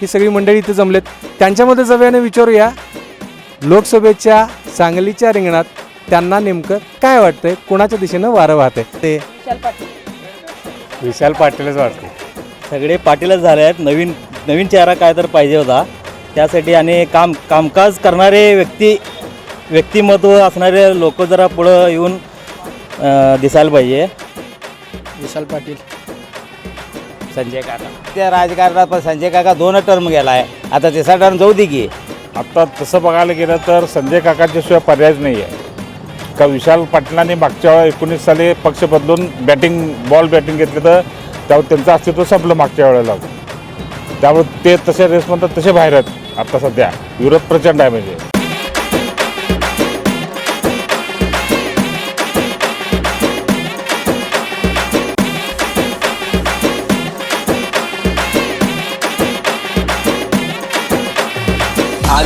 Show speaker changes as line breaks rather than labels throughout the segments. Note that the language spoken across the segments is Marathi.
ही सगळी मंडळी इथे जमलेत. त्यांच्यामध्ये जव्याने विचारूया लोकसभेच्या सांगलीच्या रिंगणात त्यांना नेमकं काय वाटतंय? कोणाच्या दिशेनं वारं वाहतंय? ते विशाल पाटीलच वाटते
सगळे पाटीलच झाले आहेत. नवीन नवीन चेहरा काय तर पाहिजे होता. त्यासाठी आणि काम कामकाज करणारे व्यक्ती व्यक्तिमत्व असणारे लोक जरा पुढं येऊन अं, दिसायला पाहिजे.
विशाल पाटील.
संजय काका. त्या राजकारणात पण संजय काका दोन टर्म गेला आहे आता तिसरा टर्म जाऊ दे की.
आता तसं बघायला गेलं तर संजय काकाच्याशिवाय पर्यायच नाही आहे का विशाल पाटलांनी मागच्या वेळा एकोणीस साली पक्ष बदलून बॅटिंग बॉल बॅटिंग घेतलं तर त्यावर त्यांचं अस्तित्व संपलं मागच्या वेळेला. त्यामुळे ते तसे रेस म्हणतात तसे बाहेर आहेत. आत्ता सध्या. विरोध प्रचंड आहे म्हणजे.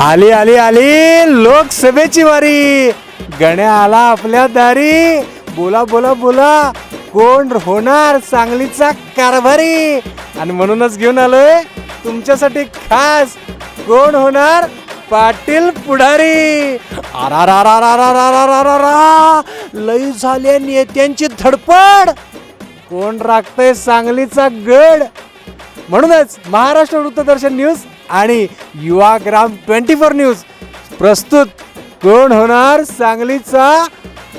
आली आली आली. लोकसभेची वारी. गण्या आला आपल्या दारी. बोला बोला बोला. कोण होणार सांगलीचा कारभारी? आणि म्हणूनच घेऊन आलोय तुमच्यासाठी खास कोण होणार पाटील पुढारी. लई झाल्या नेत्यांची धडपड. कोण राखतय सांगलीचा गड? म्हणूनच महाराष्ट्र वृत्तदर्शन न्यूज आणि युवाग्राम ट्वेंटी फोर न्यूज प्रस्तुत कोण होणार सांगलीचा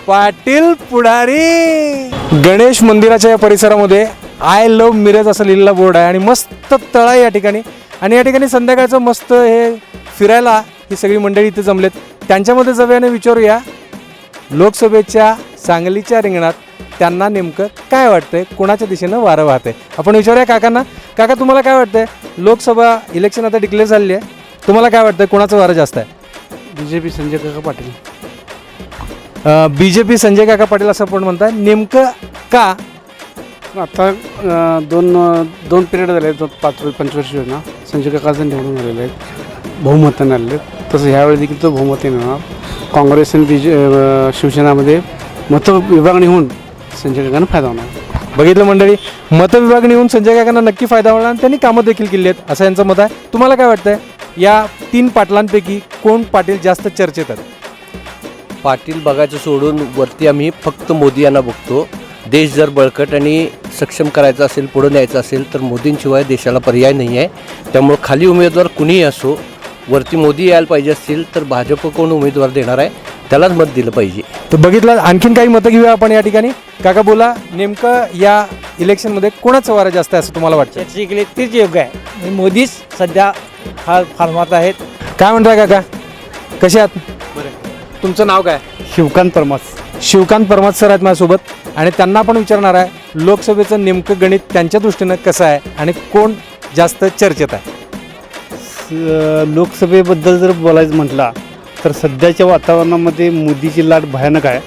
पाटील पुढारी? गणेश मंदिराच्या या परिसरामध्ये आय लव्ह मिरज असं लिहिलेला बोर्ड आहे आणि मस्त तळ आहे या ठिकाणी. आणि या ठिकाणी संध्याकाळचं मस्त हे फिरायला ही सगळी मंडळी इथे जमलेत. त्यांच्यामध्ये जव्याने विचारूया लोकसभेच्या सांगलीच्या रिंगणात त्यांना नेमकं काय वाटतंय? कोणाच्या दिशेनं वारं वाहतंय? आपण विचारूया काकांना. काका तुम्हाला काय वाटतंय? लोकसभा इलेक्शन आता डिक्लेअर झालेली आहे. तुम्हाला काय वाटतंय? कोणाचं वारं जास्त आहे?
बी जे पी संजय काका Patil.
B J P Sanjay काका पाटील असं आपण म्हणताय. नेमकं का?
आता अं, दोन दोन पिरियड झाले आहेत. पाच पंचवर्षी योजना. संजय काकाचं निवडून आलेले आहेत. बहुमताने आलेले आहेत. तसं ह्यावेळी देखील तो बहुमताने येणार. काँग्रेस आणि बी जे शिवसेनामध्ये मतं विभागणी होऊन संजय काकांना फायदा होणार.
बघितलं मंडळी? मतविभागणी होऊन संजय काकांना नक्की फायदा होणार आणि त्यांनी कामं देखील केली आहेत. असं यांचं मत आहे. तुम्हाला काय वाटतंय? या तीन पाटलांपैकी कोण पाटील जास्त चर्चेत आहेत?
पाटील बघायचं सोडून वरती आम्ही फक्त मोदी यांना बघतो. देश जर बळकट आणि सक्षम करायचा असेल पुढं न्यायचं असेल तर मोदींशिवाय देशाला पर्याय नाही आहे. त्यामुळं खाली उमेदवार कुणीही असो वरती मोदी यायला पाहिजे असतील तर भाजप कोण उमेदवार देणार आहे? त्यालाच मत दिलं पाहिजे.
तर बघितलं आणखीन काही मतं घेऊया आपण या ठिकाणी. काका बोला नेमकं या इलेक्शनमध्ये कोणाचं वारं जास्त आहे असं तुम्हाला वाटतं?
तीच योग्य आहे. आणि मोदीच सध्या फार फार्मात आहेत.
काय म्हणताय काका? कसे आहात? तुमचं नाव काय?
शिवकांत परमास.
शिवकांत परमात सर आहेत माझ्यासोबत. आणि त्यांना आपण विचारणार आहे लोकसभेचं नेमकं गणित त्यांच्या दृष्टीनं कसं आहे आणि कोण जास्त चर्चेत आहे?
लोकसभेबद्दल जर बोलायचं म्हटला तर सध्याच्या वातावरणामध्ये मोदीची लाट भयानक आहे.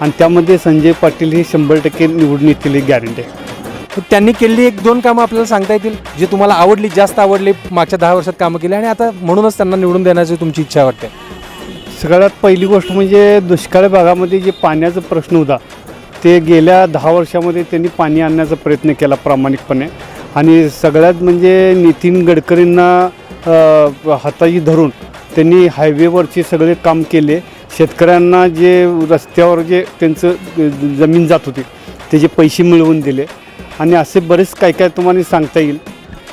आणि त्यामध्ये संजय पाटील हे शंभर टक्के निवडून येतील ही गॅरंटी आहे
तर त्यांनी केलेली एक दोन कामं आपल्याला सांगता येतील जे तुम्हाला आवडली जास्त आवडली मागच्या दहा वर्षात कामं केली आणि आता म्हणूनच त्यांना निवडून देण्याची तुमची इच्छा वाटते.
सगळ्यात पहिली गोष्ट म्हणजे दुष्काळ भागामध्ये जे पाण्याचा प्रश्न होता ते गेल्या दहा वर्षामध्ये त्यांनी पाणी आणण्याचा प्रयत्न केला प्रामाणिकपणे. आणि सगळ्यात म्हणजे नितीन गडकरींना हाताशी धरून त्यांनी हायवेवरचे सगळे काम केले. शेतकऱ्यांना जे रस्त्यावर जे त्यांचं जमीन जात होती त्याचे पैसे मिळवून दिले. आणि असे बरेच काय काय तुम्हाला सांगता येईल.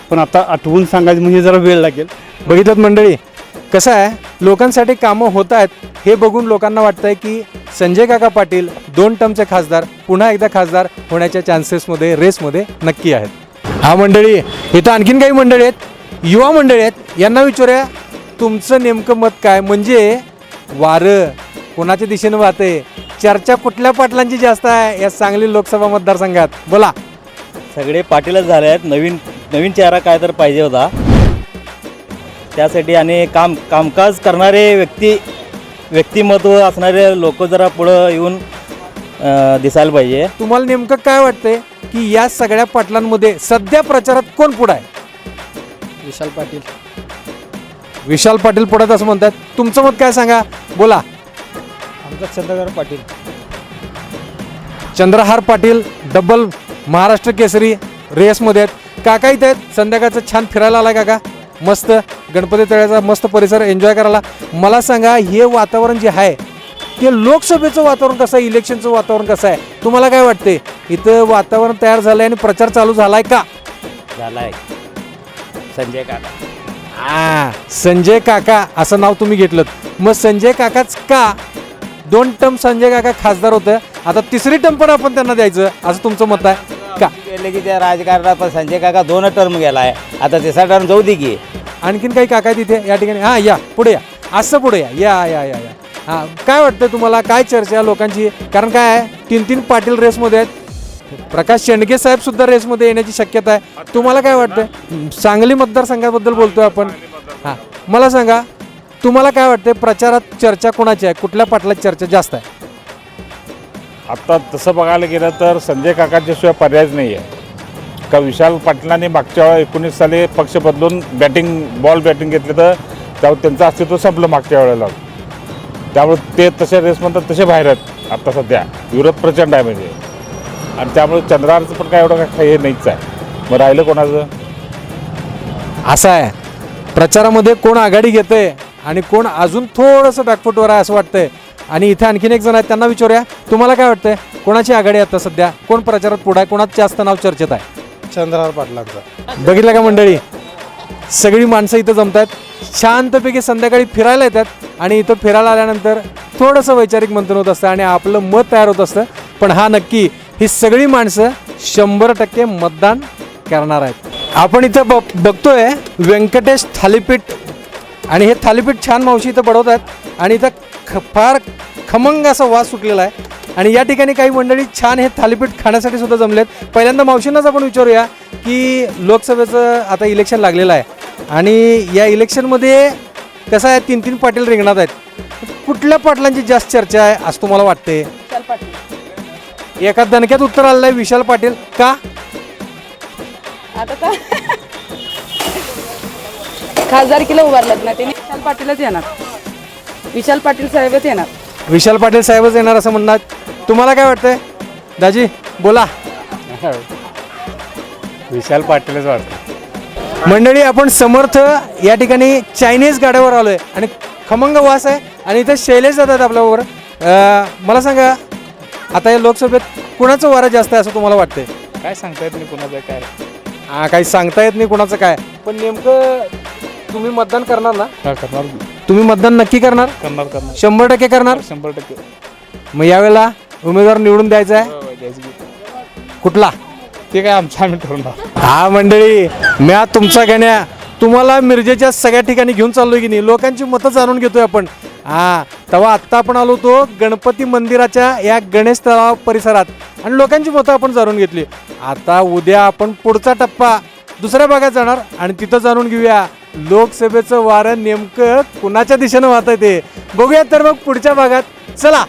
पण आता आठवून सांगायचं म्हणजे जरा वेळ लागेल.
बघितलं मंडळी? कसं आहे? लोकांसाठी कामं होत आहेत. हे बघून लोकांना वाटतंय की संजय काका पाटील दोन टर्मचे खासदार पुन्हा एकदा खासदार होण्याच्या चान्सेसमध्ये रेसमध्ये नक्की आहेत. हा मंडळी इथं आणखीन काही मंडळी आहेत. युवा मंडळी आहेत. यांना विचारूया तुमचं नेमकं मत काय? म्हणजे वारं. कोणाच्या दिशेनं वाहते चर्चा कुठल्या पाटलांची जास्त आहे? या सांगली लोकसभा मतदारसंघात. बोला.
सगळे पाटीलच झाले आहेत. नवीन नवीन चेहरा काय तर पाहिजे होता. त्यासाठी आणि काम कामकाज करणारे व्यक्ती व्यक्तिमत्व असणारे लोक जरा पुढं येऊन अं, दिसायला पाहिजे.
तुम्हाला नेमकं काय वाटतंय की या सगळ्या पाटलांमध्ये सध्या प्रचारात कोण पुढं आहे?
विशाल पाटील.
विशाल पाटील पुढत असं म्हणतात. तुमचं मत काय सांगा? बोला.
आमचा चंद्रगार पाटील.
चंद्रहार पाटील डबल महाराष्ट्र केसरी रेसमध्ये आहेत. काका इथे आहेत. संध्याकाळचं छान फिरायला आलाय काका. मस्त. गणपती तळ्याचा मस्त परिसर एन्जॉय करायला. मला सांगा हे वातावरण जे आहे ते लोकसभेचं वातावरण कसं आहे? इलेक्शनचं वातावरण कसं आहे? तुम्हाला काय वाटते इथं वातावरण तयार झालंय आणि प्रचार चालू झालाय का?
झालाय. संजय काका.
आ, संजय काका असं नाव तुम्ही घेतलं मग संजय काकाच का? दोन टर्म संजय काका खासदार होतं. आता तिसरी टर्म पण आपण त्यांना द्यायचं असं तुमचं मत आहे? का?
गेले की त्या राजकारणात पण संजय काका दोन टर्म गेलाय. आता तिसरा टर्म जाऊ दे की.
आणखीन काही काका तिथे या ठिकाणी? हां या पुढे या. असं पुढे या. या या या या. हां काय वाटतं तुम्हाला? काय चर्चा आहे लोकांची? कारण काय आहे? तीन तीन पाटील रेसमध्ये आहेत. प्रकाश शेंडगे साहेब सुद्धा रेसमध्ये येण्याची शक्यता आहे. तुम्हाला काय वाटतं सांगली मतदारसंघाबद्दल बोलतोय आपण. हां मला सांगा तुम्हाला काय वाटतं प्रचारात चर्चा कोणाची आहे? कुठल्या पाटलात चर्चा जास्त आहे?
आत्ता तसं बघायला गेलं तर संजय काकांच्याशिवाय पर्यायच नाही आहे का विशाल पाटलांनी मागच्या वेळा एकोणीस साली पक्ष बदलून बॅटिंग बॉल बॅटिंग घेतलं तर त्यावर त्यांचं अस्तित्व संपलं मागच्या वेळेला. त्यामुळे ते तसे रेस म्हणतात तसे बाहेर आहेत. आत्ता सध्या विरोध प्रचंड आहे म्हणजे. आणि त्यामुळे चंद्रारचं पण काय एवढं काय हे नाहीच आहे. मग राहिलं कोणाचं?
असं आहे. प्रचारामध्ये कोण आघाडी घेतंय आणि कोण अजून थोडंसं बॅकफुटवर आहे असं वाटतंय. आणि इथे आणखीन एक जण आहेत त्यांना विचारूया. तुम्हाला काय वाटतंय? कोणाची आघाडी आहे आता सध्या? कोण प्रचारात पुढे आहे? कोणाचं जास्त नाव चर्चेत आहे?
चंद्रहार पाटलांचा.
बघितलं का मंडळी? सगळी माणसं इथं जमतात शांतपैकी संध्याकाळी फिरायला येतात. आणि इथं फिरायला आल्यानंतर थोडंसं वैचारिक मंथन होत असतं आणि आपलं मत तयार होत असतं. पण हा नक्की ही सगळी माणसं शंभर टक्के मतदान करणार आहेत. आपण इथं ब बघतोय व्यंकटेश थालीपीठ. आणि हे थालीपीठ छान मावशी इथं बडवत आहेत. आणि इथं ख फार खमंग असा वास सुटलेला आहे. आणि या ठिकाणी काही मंडळी छान हे थालीपीठ खाण्यासाठी सुद्धा जमलेत. पहिल्यांदा मावशींनाच आपण विचारूया की लोकसभेचं आता इलेक्शन लागलेलं आहे. आणि या इलेक्शनमध्ये कसं आहे तीन तीन पाटील रिंगणात आहेत. कुठल्या पाटलांची जास्त चर्चा आहे असं तुम्हाला वाटते एका दणक्यात उत्तर आलेलं आहे विशाल पाटील. का?
आता का? खासदारकीला उभारलात ना त्यांनी विशाल पाटीलच येणार. विशाल पाटील साहेबच येणार.
विशाल पाटील साहेबच येणार असं म्हणणार. तुम्हाला काय वाटतंय? दाजी बोला.
विशाल पाटीलच वाटतं.
मंडळी आपण समर्थ या ठिकाणी चायनीज गाड्यावर आलोय. आणि खमंग वास आहे. आणि इथे शैलेश जातात आपल्याबरोबर. अं, मला सांगा आता या लोकसभेत कुणाचं वारं जास्त आहे असं तुम्हाला वाटतंय?
काय सांगता येत नाही कोणाचं काय?
हा काही सांगता येत नाही कुणाचं काय? पण नेमकं तुम्ही मतदान करणार ना?
करणार
तुम्ही मतदान नक्की करणार?
करणार करणार.
शंभर टक्के करणार?
शंभर टक्के.
मग यावेळेला उमेदवार निवडून द्यायचा आहे? कुठला?
ते काय आमचं आम्ही ठरवणार.
हा मंडळी म्या तुमचा गण्या तुम्हाला मिरजेच्या सगळ्या ठिकाणी घेऊन चाललोय की नाही? लोकांची मतं जाणून घेतोय आपण. हा तेव्हा आत्ता आपण आलो होतो गणपती मंदिराच्या या गणेश तलाव परिसरात. आणि लोकांची मतं आपण जाणून घेतली. आता उद्या आपण पुढचा टप्पा दुसऱ्या भागात जाणार आणि तिथं जाणून घेऊया. लोकसभेचं वारं नेमकं कुणाच्या दिशेनं वाहत ते? बघूया तर मग पुढच्या भागात. चला